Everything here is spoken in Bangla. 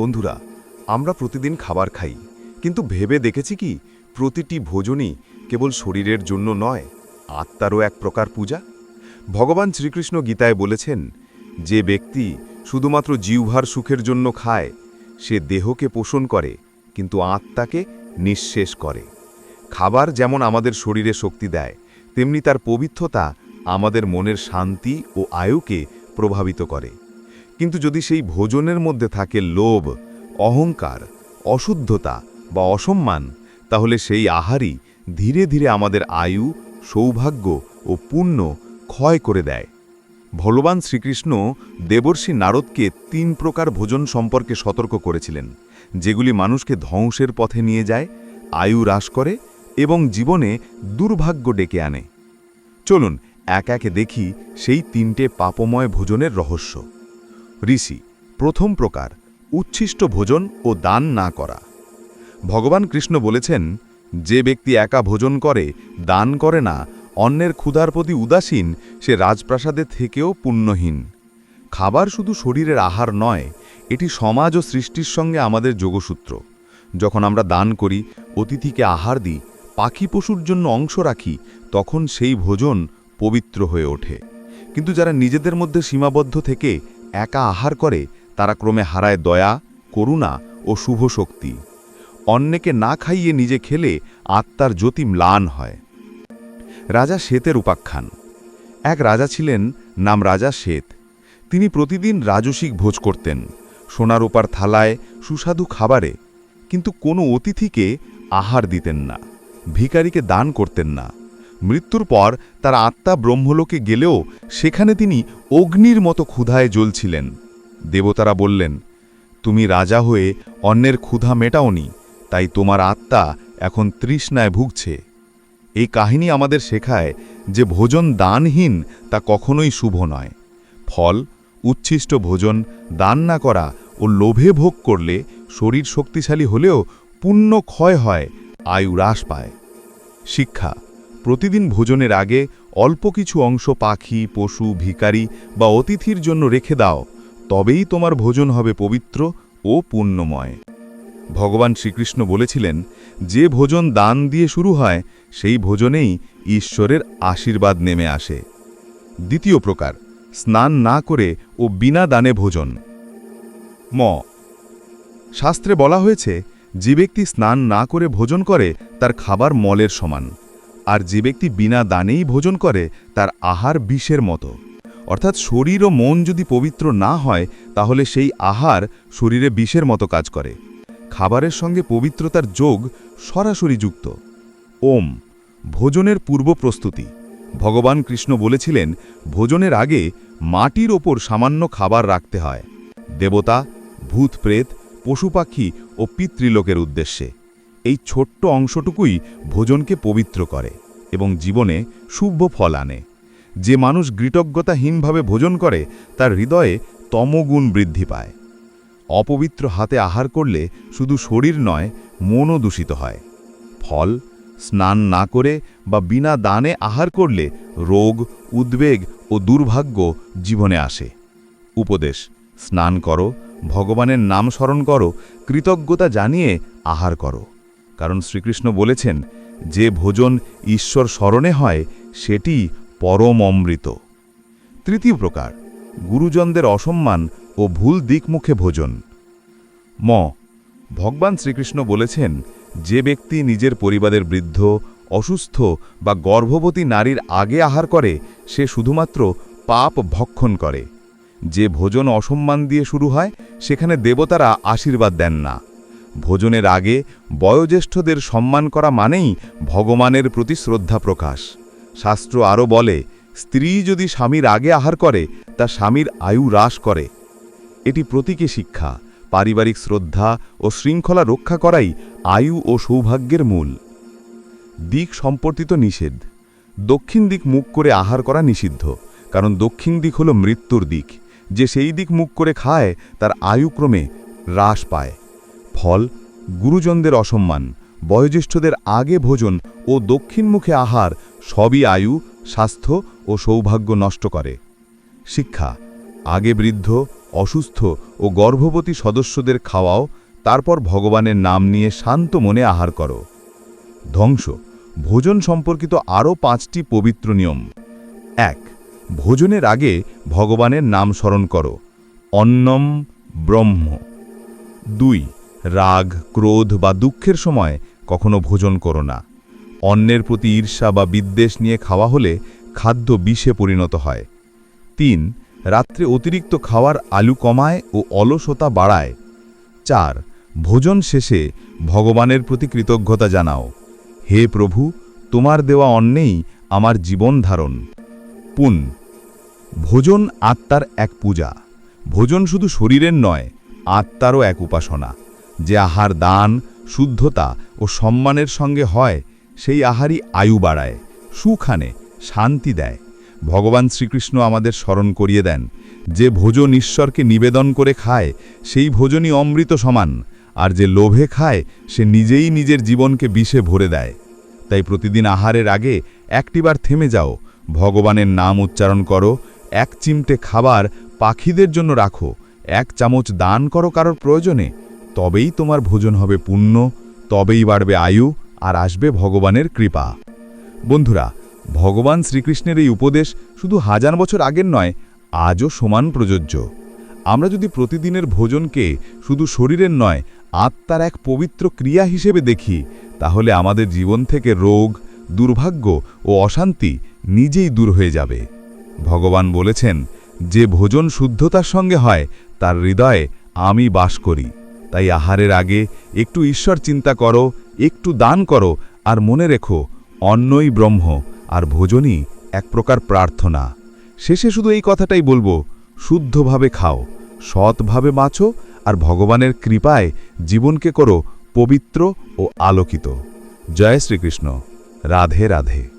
বন্ধুরা, আমরা প্রতিদিন খাবার খাই, কিন্তু ভেবে দেখেছি কি, প্রতিটি ভোজনই কেবল শরীরের জন্য নয়, আত্মারও এক প্রকার পূজা। ভগবান শ্রীকৃষ্ণ গীতায় বলেছেন, যে ব্যক্তি শুধুমাত্র জিহ্বার সুখের জন্য খায়, সে দেহকে পোষণ করে, কিন্তু আত্মাকে নিঃশেষ করে। খাবার যেমন আমাদের শরীরে শক্তি দেয়, তেমনি তার পবিত্রতা আমাদের মনের শান্তি ও আয়ুকে প্রভাবিত করে। কিন্তু যদি সেই ভোজনের মধ্যে থাকে লোভ, অহংকার, অশুদ্ধতা বা অসম্মান, তাহলে সেই আহারই ধীরে ধীরে আমাদের আয়ু, সৌভাগ্য ও পুণ্য ক্ষয় করে দেয়। ভগবান শ্রীকৃষ্ণ দেবর্ষি নারদকে তিন প্রকার ভোজন সম্পর্কে সতর্ক করেছিলেন, যেগুলি মানুষকে ধ্বংসের পথে নিয়ে যায়, আয়ু হ্রাস করে এবং জীবনে দুর্ভাগ্য ডেকে আনে। চলুন, এক একে দেখি সেই তিনটে পাপময় ভোজনের রহস্য। ঋষি, প্রথম প্রকার, উচ্ছিষ্ট ভোজন ও দান না করা। ভগবান কৃষ্ণ বলেছেন, যে ব্যক্তি একা ভোজন করে, দান করে না, অন্যের ক্ষুধার প্রতি উদাসীন, সে রাজপ্রাসাদে থেকেও পুণ্যহীন। খাবার শুধু শরীরের আহার নয়, এটি সমাজ ও সৃষ্টির সঙ্গে আমাদের যোগসূত্র। যখন আমরা দান করি, অতিথিকে আহার দিই, পাখি পশুর জন্য অংশ রাখি, তখন সেই ভোজন পবিত্র হয়ে ওঠে। কিন্তু যারা নিজেদের মধ্যে সীমাবদ্ধ থেকে একা আহার করে, তারা ক্রমে হারায় দয়া, করুণা ও শুভ শক্তি অন্যকে না খাইয়ে নিজে খেলে আত্মার জ্যোতি ম্লান হয়। রাজা শ্বেতের উপাখ্যান। এক রাজা ছিলেন, নাম রাজা শ্বেত। তিনি প্রতিদিন রাজসিক ভোজ করতেন সোনার ওপার থালায় সুস্বাদু খাবারে, কিন্তু কোনো অতিথিকে আহার দিতেন না, ভিখারিকে দান করতেন না। মৃত্যুর পর তার আত্মা ব্রহ্মলোকে গেলেও সেখানে তিনি অগ্নির মতো ক্ষুধায় জ্বলছিলেন। দেবতারা বললেন, তুমি রাজা হয়ে অন্যের ক্ষুধা মেটাওনি, তাই তোমার আত্মা এখন তৃষ্ণায় ভুগছে। এই কাহিনী আমাদের শেখায় যে ভোজন দানহীন তা কখনোই শুভ নয়। ফল, উচ্ছিষ্ট ভোজন, দান না করা ও লোভে ভোগ করলে শরীর শক্তিশালী হলেও পুণ্য ক্ষয় হয়, আয়ু হ্রাস পায়। শিক্ষা প্রতিদিন ভোজনের আগে অল্প কিছু অংশ পাখি, পশু, ভিখারি বা অতিথির জন্য রেখে দাও, তবেই তোমার ভোজন হবে পবিত্র ও পুণ্যময়। ভগবান শ্রীকৃষ্ণ বলেছিলেন, যে ভোজন দান দিয়ে শুরু হয়, সেই ভোজনেই ঈশ্বরের আশীর্বাদ নেমে আসে। দ্বিতীয় প্রকার, স্নান না করে ও বিনা দানে ভোজন। ম, শাস্ত্রে বলা হয়েছে, যে ব্যক্তি স্নান না করে ভোজন করে, তার খাবার মলের সমান। আর যে ব্যক্তি বিনা দানেই ভোজন করে, তার আহার বিষের মতো। অর্থাৎ শরীর ও মন যদি পবিত্র না হয়, তাহলে সেই আহার শরীরে বিষের মতো কাজ করে। খাবারের সঙ্গে পবিত্রতার যোগ সরাসরি যুক্ত। ওম, ভোজনের পূর্ব প্রস্তুতি। ভগবান কৃষ্ণ বলেছিলেন, ভোজনের আগে মাটির ওপর সামান্য খাবার রাখতে হয়। দেবতা, ভূত প্রেত, পশু পাখি ও পিতৃলোকের উদ্দেশ্যে। এই ছোট্ট অংশটুকুই ভোজনকে পবিত্র করে এবং জীবনে শুভ ফল আনে। যে মানুষ কৃতজ্ঞতাহীনভাবে ভোজন করে, তার হৃদয়ে তমগুণ বৃদ্ধি পায়। অপবিত্র হাতে আহার করলে শুধু শরীর নয়, মনও দূষিত হয়। ফল, স্নান না করে বা বিনা দানে আহার করলে রোগ, উদ্বেগ ও দুর্ভাগ্য জীবনে আসে। উপদেশ, স্নান করো, ভগবানের নাম স্মরণ করো, কৃতজ্ঞতা জানিয়ে আহার করো। কারণ শ্রীকৃষ্ণ বলেছেন, যে ভোজন ঈশ্বর স্মরণে হয়, সেটি পরম অমৃত। তৃতীয় প্রকার, গুরুজনদের অসম্মান ও ভুল দিকমুখে ভোজন। ম, ভগবান শ্রীকৃষ্ণ বলেছেন, যে ব্যক্তি নিজের পরিবারের বৃদ্ধ, অসুস্থ বা গর্ভবতী নারীর আগে আহার করে, সে শুধুমাত্র পাপ ভক্ষণ করে। যে ভোজন অসম্মান দিয়ে শুরু হয়, সেখানে দেবতারা আশীর্বাদ দেন না। ভোজনের আগে বয়োজ্যেষ্ঠদের সম্মান করা মানেই ভগবানের প্রতি শ্রদ্ধা প্রকাশ। শাস্ত্র আরও বলে, স্ত্রী যদি স্বামীর আগে আহার করে, তা স্বামীর আয়ু হ্রাস করে। এটি প্রতীকী শিক্ষা, পারিবারিক শ্রদ্ধা ও শৃঙ্খলা রক্ষা করাই আয়ু ও সৌভাগ্যের মূল। দিক সম্পর্কিত নিষেধ, দক্ষিণ দিক মুখ করে আহার করা নিষিদ্ধ, কারণ দক্ষিণ দিক হল মৃত্যুর দিক। যে সেই দিক মুখ করে খায়, তার আয়ুক্রমে হ্রাস পায়। ফল, গুরুজনদের অসম্মান, বয়োজ্যেষ্ঠদের আগে ভোজন ও দক্ষিণমুখে আহার সবই আয়ু, স্বাস্থ্য ও সৌভাগ্য নষ্ট করে। শিক্ষা, আগে বৃদ্ধ, অসুস্থ ও গর্ভবতী সদস্যদের খাওয়াও, তারপর ভগবানের নাম নিয়ে শান্ত মনে আহার করো। ধ্বংস, ভোজন সম্পর্কিত আরও পাঁচটি পবিত্র নিয়ম। এক, ভোজনের আগে ভগবানের নাম স্মরণ করো। অন্নম ব্রহ্ম। দুই রাগ, ক্রোধ বা দুঃখের সময় কখনো ভোজন করো না। অন্যের প্রতি ঈর্ষা বা বিদ্বেষ নিয়ে খাওয়া হলে খাদ্য বিষে পরিণত হয়। তিন, রাত্রে অতিরিক্ত খাওয়ার আলু কমায় ও অলসতা বাড়ায়। চার, ভোজন শেষে ভগবানের প্রতি কৃতজ্ঞতা জানাও। হে প্রভু, তোমার দেওয়া অন্নেই আমার জীবন ধারণ। পুন, ভোজন আত্মার এক পূজা। ভোজন শুধু শরীরের নয়, আত্মারও এক উপাসনা। যে আহার দান, শুদ্ধতা ও সম্মানের সঙ্গে হয়, সেই আহারই আয়ু বাড়ায়, সুখ আনে, শান্তি দেয়। ভগবান শ্রীকৃষ্ণ আমাদের স্মরণ করিয়ে দেন, যে ভোজন ঈশ্বরকে নিবেদন করে খায়, সেই ভোজনই অমৃত সমান, আর যে লোভে খায়, সে নিজেই নিজের জীবনকে বিষে ভরে দেয়। তাই প্রতিদিন আহারের আগে একটিবার থেমে যাও, ভগবানের নাম উচ্চারণ করো, এক চিমটে খাবার পাখিদের জন্য রাখো, এক চামচ দান করো কারোর প্রয়োজনে তবেই তোমার ভোজন হবে পুণ্য তবেই বাড়বে আয়ু আর আসবে ভগবানের কৃপা। বন্ধুরা, ভগবান শ্রীকৃষ্ণের এই উপদেশ শুধু হাজার বছর আগের নয়, আজও সমান প্রযোজ্য। আমরা যদি প্রতিদিনের ভোজনকে শুধু শরীরের নয়, আত্মার এক পবিত্র ক্রিয়া হিসেবে দেখি, তাহলে আমাদের জীবন থেকে রোগ, দুর্ভাগ্য ও অশান্তি নিজেই দূর হয়ে যাবে। ভগবান বলেছেন, যে ভোজন শুদ্ধতার সঙ্গে হয়, তার হৃদয়ে আমি বাস করি। তাই আহারের আগে একটু ঈশ্বর চিন্তা করো, একটু দান করো, আর মনে রেখো অন্নই ব্রহ্ম, আর ভোজনই এক প্রকার প্রার্থনা। শেষে শুধু এই কথাটাই বলব, শুদ্ধভাবে খাও, সৎভাবে বাঁচো আর ভগবানের কৃপায় জীবনকে করো পবিত্র ও আলোকিত। জয় শ্রীকৃষ্ণ। রাধে রাধে।